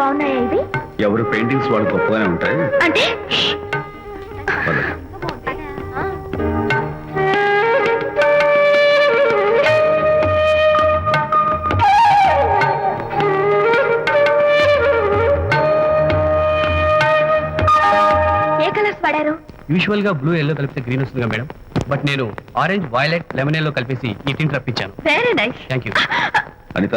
బాగున్నాయా ఇవి? ఎవరు పెయింటింగ్స్ వాళ్ళు గొప్పగానే ఉంటాయి. అంటే? పద. ఏ కలర్స్ వాడారు? యూజువల్గా బ్లూ ఎల్లో కలిపితే గ్రీన్ వస్తుందిగా మేడం. బట్ నేను ఆరెంజ్ వైలెట్ లెమన్ ఎల్లో కలిపేసి ఈ tint రప్పించాను. Very nice thank you Anitha?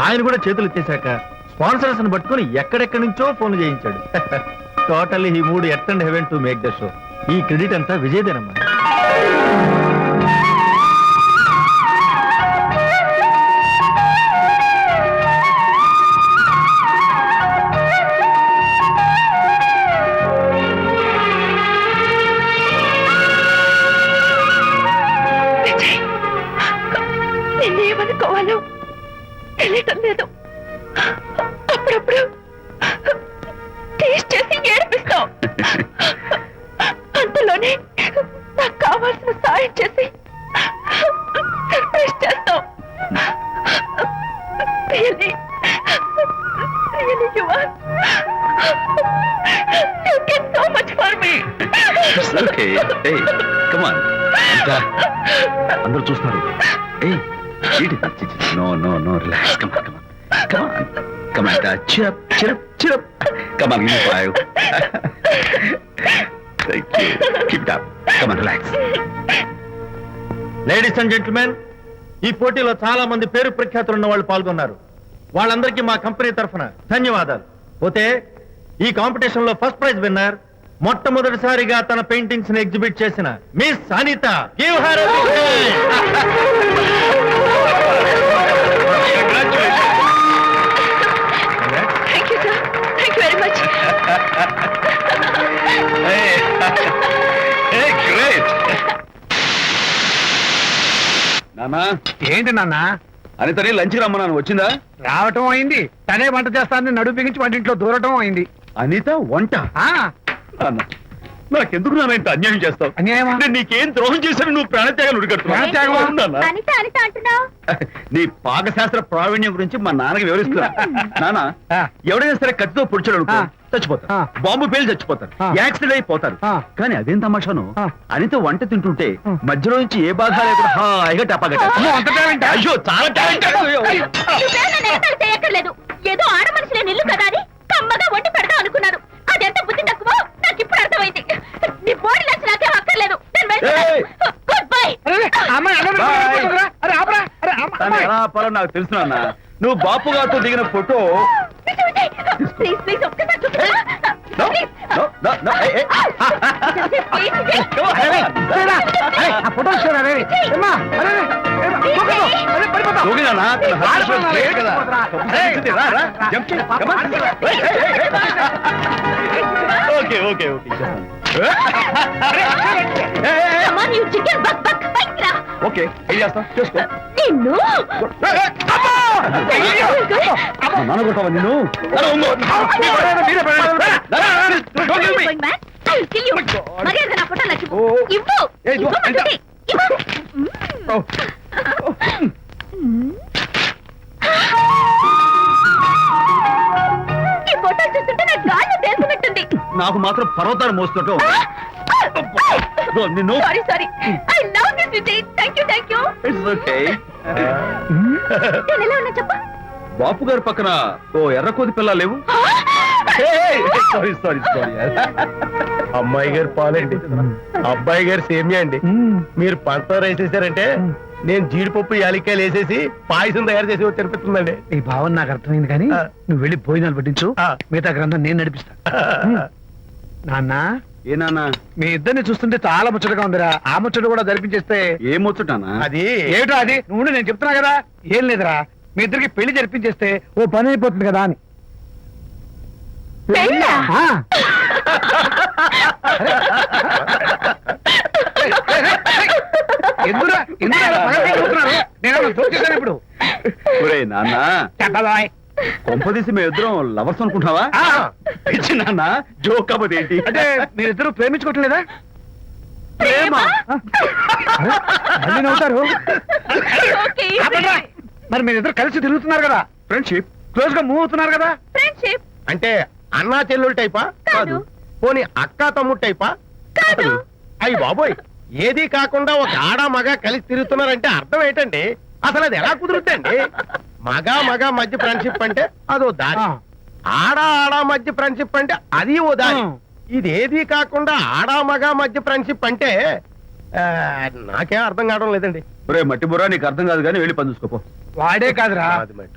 ఆయన కూడా చేతులు ఎత్తేశాక స్పాన్సర్స్ని పట్టుకుని ఎక్కడెక్కడి నుంచో ఫోన్ చేయించాడు. టోటల్లీ ఈ మూడు eight and heaven to make the show. ఈ క్రెడిట్ అంతా విజయదేనమ్మా. అంతలోనే నాకు కావాల్సిన సాయం చేసి చేస్తాం అందరూ చూస్తున్నారు. No no no relax come on come on come on come on cheer up cheer up cheer up come on give five thank you keep it up come on relax ladies and gentlemen ఈ పోటీలో చాలా మంది పేరు ప్రఖ్యాతులు ఉన్న వాళ్ళు పాల్గొన్నారు. వాళ్ళందరికీ మా కంపెనీ తరఫున ధన్యవాదాలు. పోతే ఈ కాంపిటీషన్లో ఫస్ట్ ప్రైజ్ విన్నర్ మొట్టమొదటిసారిగా తన పెయింటింగ్స్ని ఎగ్జిబిట్ చేసిన miss Anitha Give her great నానా ఏంటి నాన్న? అనితని లంచ్ రమ్మన్నాను. వచ్చిందా? రావటం అయింది. తనే వంట చేస్తానని నడుపు బిగించి వంటింట్లో దూరటం అయింది. అనిత వంట? ఆ. నాన్న. నాకెందుకు నాన్న ఇంత అన్యాయం చేస్తావు అన్యాయమా? నేను నీకేం ద్రోహం చేశాను నువ్వు ప్రాణత్యాగం ఉడికడుతున్నావు ప్రాణత్యాగమా? అవును నాన్న. అనిత అనిత అంటున్నావు నీ పాకశాస్త్ర ప్రావీణ్యం గురించి మా నాన్నకి వివరిస్తున్నా నాన్న ఆ. ఎవడైనా సరే కత్తితో పొడిచాడు అనుకో ఆ. చచ్చిపోతారు ఆ. బాంబు పేలు చచ్చిపోతారు ఆ. యాక్సిడెంట్ అయిపోతారు ఆ. కానీ అదేం తమాషాను ఆ. అనితో వంట తింటుంటే ఆ. మధ్యలో నుంచి ఏ బాధ లేకుండా హాయిగా టపాగట అమ్మో, అంత talent ఆ? అయ్యో చాలా టాలెంట్ నువ్వేం నన్ను ఎగతాళి చేయక్కర్లేదు ఏదో ఆడ మనుషులే నిల్లు కదా అని కమ్మగా వండి పెడదాం అనుకున్నాను అదెంత బుద్ధి తక్కువ నాకు ఇప్పుడు అర్థమైంది నీ బోడి లంచ్ నాకేం అక్కర్లేదు ఏయ్! గుడ్ బై అరే, అమ్మాయి, అరే, అరే, Bye. అరే, అరే, అరే, ఆపరా, అరే, అమ్మ, ఆపాలో నాకు తెలుసు నాన్న. నువ్వు బాపు గారితో దిగిన ఫోటో ఒక్కసారి ఓకే ఏం చేసుకో. నిన్ను? నాన్న? కొడతావా నిన్ను నాకు మాత్రం పర్వతాలు మోస్తుంటావు నిన్ను. Sorry sorry I love this Vijay thank you thank you it's okay నేను ఎలా ఉన్నా చెప్పు. బాపు గారి పక్కన ఓ ఎర్ర కోతి పిల్ల లేవు? సారీ సారీ సారీ అమ్మాయి గారు పాలండి అబ్బాయి గారు సేమియా అండి. మీరు పంచదార వేసేసారంటే నేను జీడిపప్పు యాలిక్కాయలు వేసేసి పాయసం తయారు చేసి వచ్చి అనిపిస్తుందండి ఈ భావన నాకు అర్థమైంది కానీ. నువ్వు వెళ్ళి భోజనాలు పట్టించు. ఆ. మిగతా గ్రంథం నేను నడిపిస్తా. నాన్న ఏ నాన్న? మీ ఇద్దరిని చూస్తుంటే చాలా ముచ్చటగా ఉందిరా. ఆ ముచ్చట కూడా జరిపించేస్తే ఏం వచ్చుటానా అది ఏమిటో అది? నువ్వు నేను చెప్తున్నా కదా. ఏం లేదురా. మీ ఇద్దరికి పెళ్ళి జరిపించేస్తే ఓ పని అయిపోతుంది కదా అని. పగలబడి చూస్తున్నారు? నేను ఇప్పుడు? నాన్న. కొంపదీసి మేము ఇద్దరం లవర్స్ అనుకుంటావా ఆ. పిచ్చి నాన్న జోక్ కాకపోతే ఏంటి? అంటే మీరిద్దరు ప్రేమించుకోవట్లేదా? ప్రేమ? ఆ? అరే, మళ్ళీ నవ్వుతారు. ఓకే ఆపండ్రా. మరి మీరిద్దరు కలిసి తిరుగుతున్నారు కదా? ఫ్రెండ్షిప్ క్లోజ్గా మూవ్ అవుతున్నారు కదా? ఫ్రెండ్షిప్ అంటే అన్నా చెల్లెలు టైపా? కాదు. పోనీ అక్క తమ్ముడు టైపా? కాదు. అయ్యి బాబోయ్ ఏది కాకుండా ఒక ఆడ మగ కలిసి తిరుగుతున్నారంటే అర్థం ఏంటండి? అసలు అది ఎలా కుదురుద్దండి? మగ మగ మధ్య ఫ్రెండ్షిప్ అంటే అదో దారి. ఆడ ఆడ మధ్య ఫ్రెండ్షిప్ అంటే అది ఓ దారి. ఆ. ఇది ఏది కాకుండా ఆడ మగ మధ్య ఫ్రెండ్షిప్ అంటే నాకేం అర్థం కావడం లేదండి. ఒరే మట్టి బుర్రా నీకు అర్థం కాదు కానీ వెళ్ళి పని చూసుకోపో. వాడే కాదురా.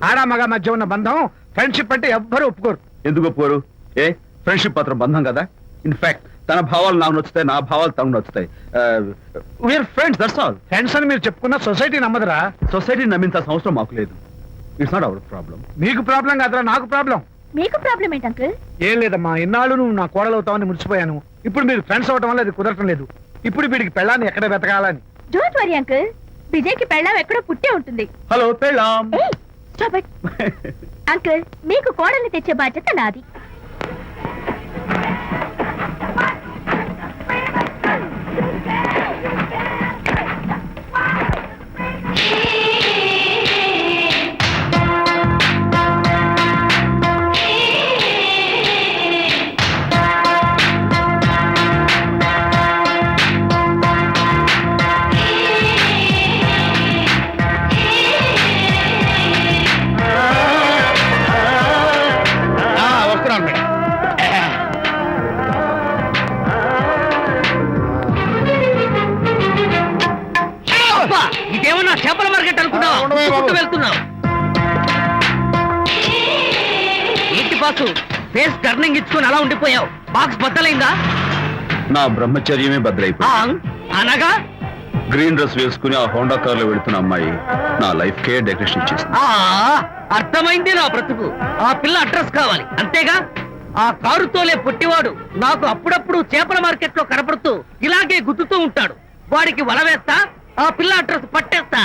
ఆడ మగ మధ్య ఉన్న బంధం ఫ్రెండ్షిప్ అంటే ఎవ్వరు ఒప్పుకోరు. ఎందుకు ఒప్పుకోరు? ఏ? ఫ్రెండ్షిప్ పత్రం బంధం కదా? ఇన్ఫాక్ట్ తన భావాలు నాకు నచ్చుతాయి నా భావాలు తనకు నచ్చుతాయి. We are friends that's all friends అని మీరు చెప్పుకున్న సొసైటీ నమ్మదురా. సొసైటీని నమ్మించాల్సిన అవసరం మాకు లేదు. ఇట్స్ నాట్ అవర్ ప్రాబ్లం మీకు ప్రాబ్లం కాదురా నాకు ప్రాబ్లం మీకు ప్రాబ్లం ఏంటి అంకుల్ ఏం లేదమ్మా ఇన్నాళ్ళు నువ్వు నా కోడలు అవుతావని మురిసిపోయాను. ఇప్పుడు మీరు ఫ్రెండ్స్ అవటం వల్ల అది కుదరటం లేదు. ఇప్పుడు వీడికి పెళ్ళాన్ని ఎక్కడ వెతకాలని? డోంట్ వరీ అంకుల్ విజయ్కి పెళ్ళాం ఎక్కడో పుట్టే ఉంటుంది. హలో పెళ్ళాం. ఏయ్, stop it. అంకుల్ మీకు కోడల్ని తెచ్చే బాధ్యత నాది. చేపల మార్కెట్ అనుకున్నావా వెళ్తున్నావు ఏంటి బాసు? ఫేస్ టర్నింగ్ ఇచ్చుకొని అలా ఉండిపోయావు. బాక్స్ బద్దలైందా? నా బ్రహ్మచర్యమే ఆ, భద్రైపోయింది అనగా? గ్రీన్ డ్రెస్ వేసుకుని ఆ హోండా కార్లో వెళుతున్న అమ్మాయి నా లైఫ్ కే డెకరేషన్ ఇచ్చేసింది. ఆ అర్థమైంది నా బ్రతుకు. ఆ పిల్ల అడ్రస్ కావాలి. అంతేగా? ఆ కారుతోలే పొట్టివాడు నాకు అప్పుడప్పుడు చేపల మార్కెట్లో కనపడుతూ ఇలాగే గుద్దుతూ ఉంటాడు. వాడికి వల వేస్తా ఆ పిల్ల అడ్రస్ పట్టేస్తా.